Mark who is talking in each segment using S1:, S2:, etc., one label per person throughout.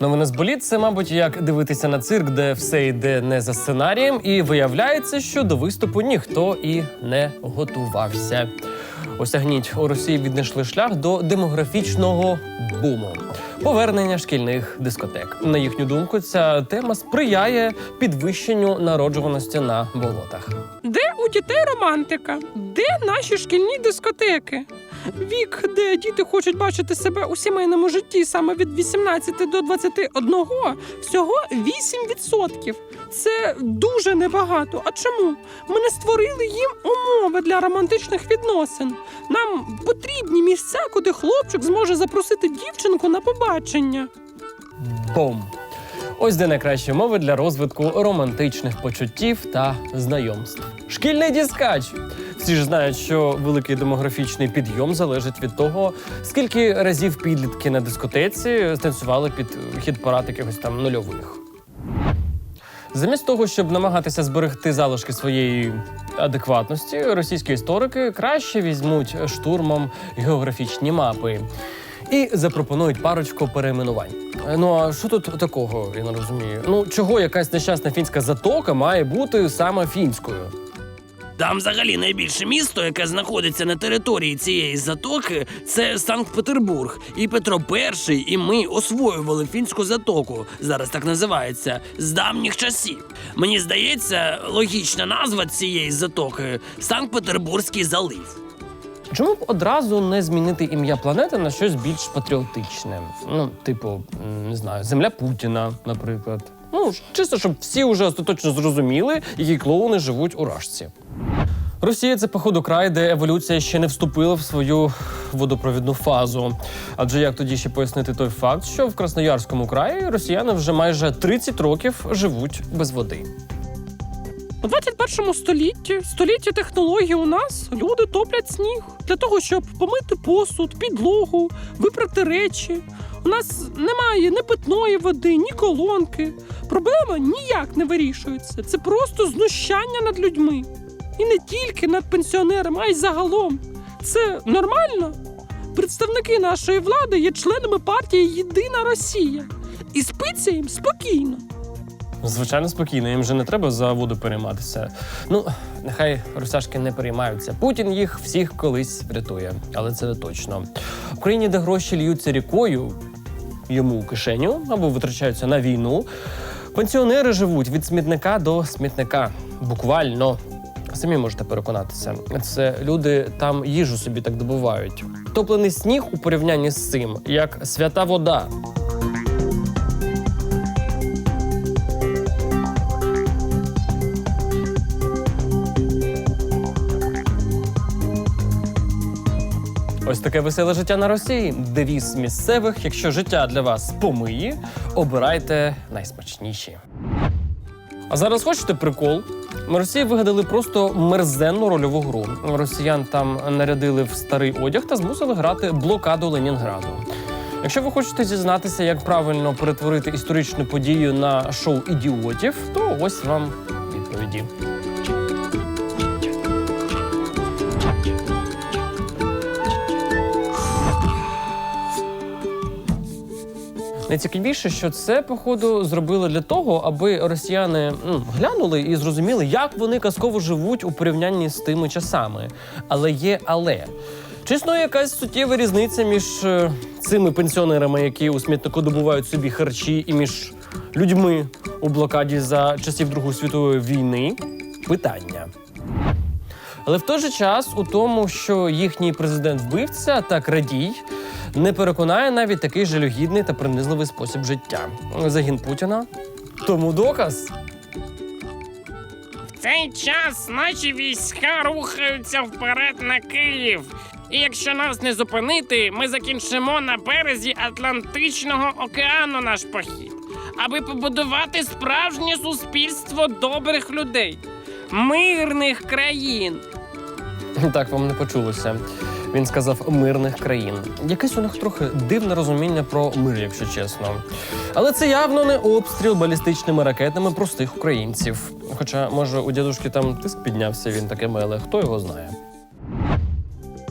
S1: Новини з боліт це, мабуть, як дивитися на цирк, де все йде не за сценарієм, і виявляється, що до виступу ніхто і не готувався. Осягніть у Росії віднайшли шлях до демографічного буму. Повернення шкільних дискотек. На їхню думку, ця тема сприяє підвищенню народжуваності на болотах.
S2: Де у дітей романтика? Де наші шкільні дискотеки? Вік, де діти хочуть бачити себе у сімейному житті саме від 18 до 21, всього 8%. Це дуже небагато. А чому? Ми не створили їм умови для романтичних відносин. Нам потрібні місця, куди хлопчик зможе запросити дівчинку на побачення.
S1: Бом! Ось де найкращі мови для розвитку романтичних почуттів та знайомств. Шкільний діскач. Всі ж знають, що великий демографічний підйом залежить від того, скільки разів підлітки на дискотеці станцювали під хіт парад якихось там нульових. Замість того, щоб намагатися зберегти залишки своєї адекватності, російські історики краще візьмуть штурмом географічні мапи і запропонують парочку перейменувань. Ну а що тут такого, я не розумію? Ну чого якась нещасна фінська затока має бути саме фінською?
S3: Там взагалі найбільше місто, яке знаходиться на території цієї затоки, це Санкт-Петербург. І Петро І, і ми освоювали фінську затоку. Зараз так називається з давніх часів. Мені здається, логічна назва цієї затоки Санкт-Петербурзький залив.
S1: Чому б одразу не змінити ім'я планети на щось більш патріотичне? Ну, типу, не знаю, земля Путіна, наприклад. Ну, чисто, щоб всі вже остаточно зрозуміли, які клоуни живуть у рашці. Росія це, походу, край, де еволюція ще не вступила в свою водопровідну фазу. Адже як тоді ще пояснити той факт, що в Красноярському краї росіяни вже майже 30 років живуть без води.
S2: У 21 столітті, столітті технологій у нас люди топлять сніг для того, щоб помити посуд, підлогу, випрати речі. У нас немає ні питної води, ні колонки. Проблема ніяк не вирішується. Це просто знущання над людьми. І не тільки над пенсіонерами, а й загалом. Це нормально? Представники нашої влади є членами партії Єдина Росія. І спиться їм спокійно.
S1: Звичайно, спокійно, їм вже не треба за воду перейматися. Ну, нехай русяшки не переймаються. Путін їх всіх колись врятує, але це не точно. В країні, де гроші льються рікою, йому у кишеню або витрачаються на війну. Пенсіонери живуть від смітника до смітника. Буквально. Самі можете переконатися. Це люди там їжу собі так добувають. Топлений сніг у порівнянні з цим, як свята вода. Ось таке веселе життя на Росії. Девіз місцевих. Якщо життя для вас помиї, обирайте найсмачніші. А зараз хочете прикол? Росії вигадали просто мерзенну рольову гру. Росіян там нарядили в старий одяг та змусили грати блокаду Ленінграду. Якщо ви хочете дізнатися, як правильно перетворити історичну подію на шоу ідіотів, то ось вам відповіді. Найцікавіше, що це, походу, зробили для того, аби росіяни ну, глянули і зрозуміли, як вони казково живуть у порівнянні з тими часами. Але є але. Чи якась суттєва різниця між е, цими пенсіонерами, які у смітнику добувають собі харчі, і між людьми у блокаді за часів Другої світової війни? Питання. Але в той же час у тому, що їхній президент вбивця та крадій не переконає навіть такий жалюгідний та принизливий спосіб життя. Загін Путіна. Тому доказ.
S4: В цей час наші війська рухаються вперед на Київ. І якщо нас не зупинити, ми закінчимо на березі Атлантичного океану наш похід, аби побудувати справжнє суспільство добрих людей, мирних країн.
S1: Так вам не почулося. Він сказав мирних країн. Якесь у них трохи дивне розуміння про мир, якщо чесно. Але це явно не обстріл балістичними ракетами простих українців. Хоча, може, у дядушки там тиск піднявся, він таке меле, хто його знає.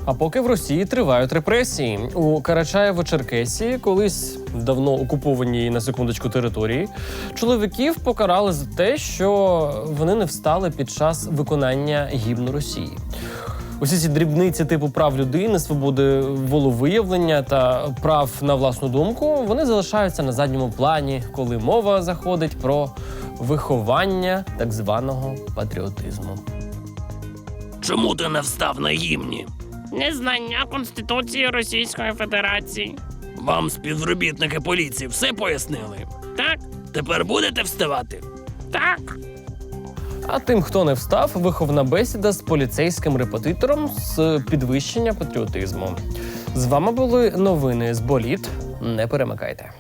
S1: А поки в Росії тривають репресії у Карачаєво-Черкесії, колись давно окупованій на секундочку території, чоловіків покарали за те, що вони не встали під час виконання гімну Росії. Усі ці дрібниці типу прав людини, свободи волевиявлення та прав на власну думку вони залишаються на задньому плані, коли мова заходить про виховання так званого патріотизму.
S3: Чому ти не встав на гімні?
S4: Незнання Конституції Російської Федерації.
S3: Вам співробітники поліції все пояснили.
S4: Так,
S3: Тепер будете вставати?
S4: так.
S1: А тим, хто не встав, виховна бесіда з поліцейським репетитором з підвищення патріотизму. З вами були новини з боліт. Не перемикайте.